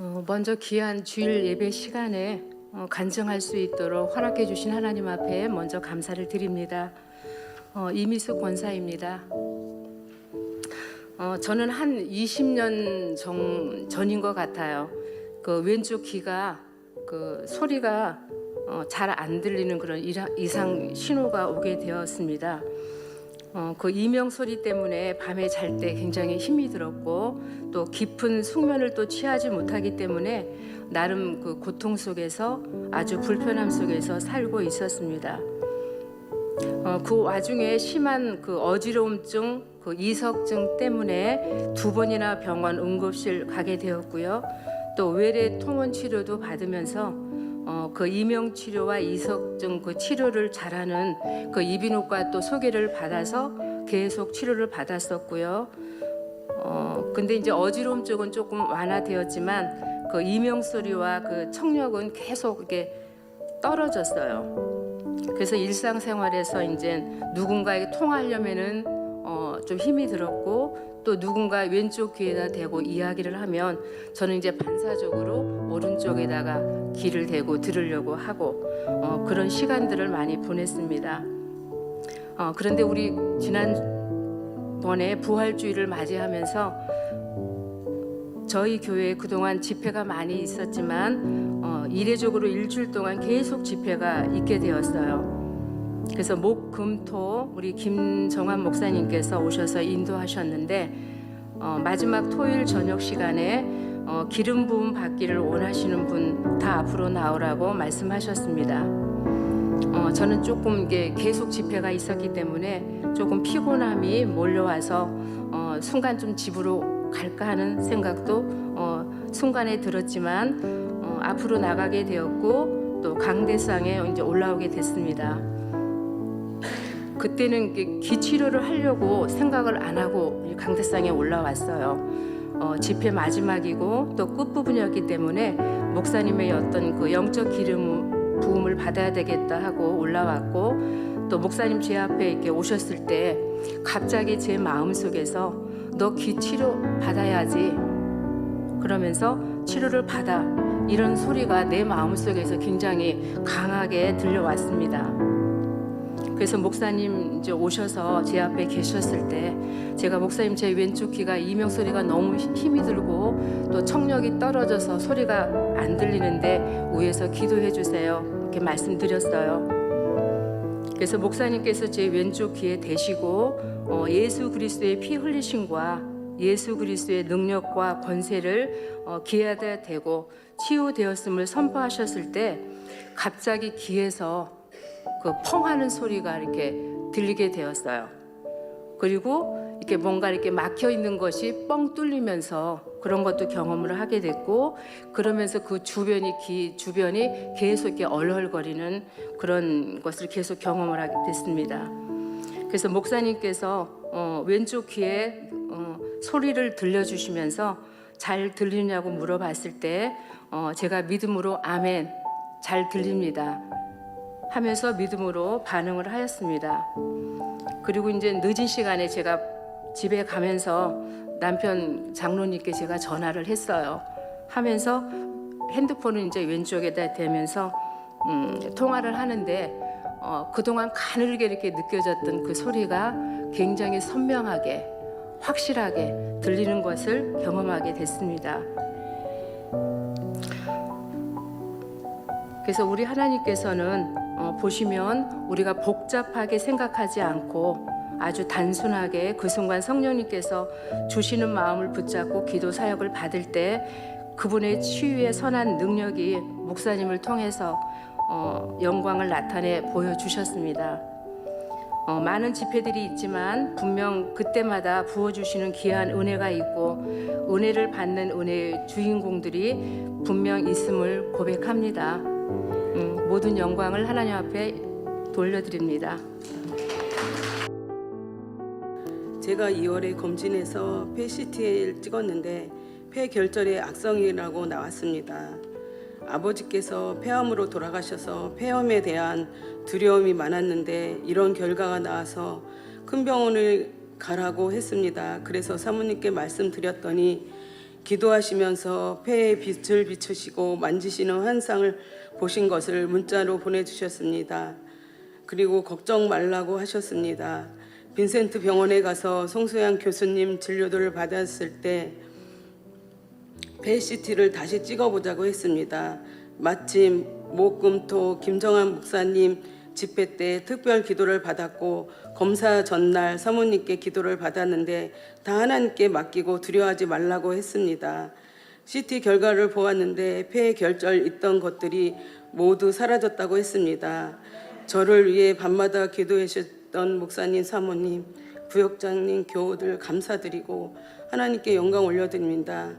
어, 먼저 귀한 주일 예배 시간에 어, 간증할 수 있도록 허락해 주신 하나님 앞에 먼저 감사를 드립니다. 어, 이미숙 권사입니다. 어, 저는 한 20년 정, 전인 것 같아요. 그 왼쪽 귀가 그 소리가 어, 잘안 들리는 그런 이상 신호가 오게 되었습니다. 어, 그 이명 소리 때문에 밤에 잘 때 굉장히 힘이 들었고 또 깊은 숙면을 또 취하지 못하기 때문에 나름 그 고통 속에서 아주 불편함 속에서 살고 있었습니다. 어, 그 와중에 심한 그 어지러움증, 그 이석증 때문에 두 번이나 병원 응급실 가게 되었고요. 또 외래 통원 치료도 받으면서 어, 그 이명 치료와 이석증 그 치료를 잘하는 그 이비인후과 또 소개를 받아서 계속 치료를 받았었고요. 어, 근데 이제 어지러움 쪽은 조금 완화되었지만 그 이명 소리와 그 청력은 계속 이게 떨어졌어요. 그래서 일상생활에서 이제 누군가에게 통하려면은 어, 좀 힘이 들었고 또 누군가 왼쪽 귀에다 대고 이야기를 하면 저는 이제 반사적으로 오른쪽에다가 귀를 대고 들으려고 하고 어, 그런 시간들을 많이 보냈습니다. 어, 그런데 우리 지난 번에 부활주의를 맞이하면서 저희 교회에 그동안 집회가 많이 있었지만 어, 이례적으로 일주일 동안 계속 집회가 있게 되었어요. 그래서 목, 금, 토 우리 김정환 목사님께서 오셔서 인도하셨는데 어, 마지막 토요일 저녁 시간에 어, 기름 부음 받기를 원하시는 분 다 앞으로 나오라고 말씀하셨습니다. 어, 저는 조금 이게 계속 집회가 있었기 때문에 조금 피곤함이 몰려와서 어, 순간 좀 집으로 갈까 하는 생각도 어, 순간에 들었지만 어, 앞으로 나가게 되었고 또 강대상에 이제 올라오게 됐습니다. 그때는 이게 기 치료를 하려고 생각을 안 하고 이 강대상에 올라왔어요. 어, 집회 마지막이고 또 끝부분이었기 때문에 목사님의 어떤 그 영적 기름 부음을 받아야 되겠다 하고 올라왔고 또 목사님 제 앞에 이렇게 오셨을 때 갑자기 제 마음 속에서 너 귀 치료 받아야지 그러면서 치료를 받아 이런 소리가 내 마음 속에서 굉장히 강하게 들려왔습니다. 그래서 목사님 이제 오셔서 제 앞에 계셨을 때 제가 목사님 제 왼쪽 귀가 이명 소리가 너무 힘이 들고 또 청력이 떨어져서 소리가 안 들리는데 위에서 기도해 주세요 이렇게 말씀드렸어요. 그래서 목사님께서 제 왼쪽 귀에 대시고 어, 예수 그리스도의 피 흘리심과 예수 그리스도의 능력과 권세를 어, 귀에다 대고 치유되었음을 선포하셨을 때 갑자기 귀에서 그 펑하는 소리가 이렇게 들리게 되었어요. 그리고 이렇게 뭔가 이렇게 막혀 있는 것이 뻥 뚫리면서 그런 것도 경험을 하게 됐고 그러면서 그 주변이 귀 주변이 계속 이렇게 얼얼거리는 그런 것을 계속 경험을 하게 됐습니다. 그래서 목사님께서 어, 왼쪽 귀에 어, 소리를 들려주시면서 잘 들리냐고 물어봤을 때 어, 제가 믿음으로 아멘 잘 들립니다. 하면서 믿음으로 반응을 하였습니다. 그리고 이제 늦은 시간에 제가 집에 가면서 남편 장로님께 제가 전화를 했어요. 하면서 핸드폰을 이제 왼쪽에다 대면서 음, 통화를 하는데 어, 그동안 가늘게 이렇게 느껴졌던 그 소리가 굉장히 선명하게 확실하게 들리는 것을 경험하게 됐습니다. 그래서 우리 하나님께서는 어, 보시면 우리가 복잡하게 생각하지 않고 아주 단순하게 그 순간 성령님께서 주시는 마음을 붙잡고 기도 사역을 받을 때 그분의 치유의 선한 능력이 목사님을 통해서 어, 영광을 나타내 보여주셨습니다. 어, 많은 집회들이 있지만 분명 그때마다 부어주시는 귀한 은혜가 있고 은혜를 받는 은혜의 주인공들이 분명 있음을 고백합니다. 음, 모든 영광을 하나님 앞에 돌려드립니다. 제가 2월에 검진해서 폐 CT를 찍었는데 폐 결절의 악성이라고 나왔습니다. 아버지께서 폐암으로 돌아가셔서 폐암에 대한 두려움이 많았는데 이런 결과가 나와서 큰 병원을 가라고 했습니다. 그래서 사모님께 말씀드렸더니 기도하시면서 폐에 빛을 비추시고 만지시는 환상을 보신 것을 문자로 보내주셨습니다. 그리고 걱정 말라고 하셨습니다. 빈센트 병원에 가서 송소양 교수님 진료를 받았을 때 폐CT를 다시 찍어보자고 했습니다. 마침 목금토 김정한 목사님 집회 때 특별 기도를 받았고 검사 전날 사모님께 기도를 받았는데 다 하나님께 맡기고 두려워하지 말라고 했습니다. CT 결과를 보았는데 폐 결절 있던 것들이 모두 사라졌다고 했습니다. 저를 위해 밤마다 기도해 주셨던 목사님 사모님 부역장님 교우들 감사드리고 하나님께 영광 올려드립니다.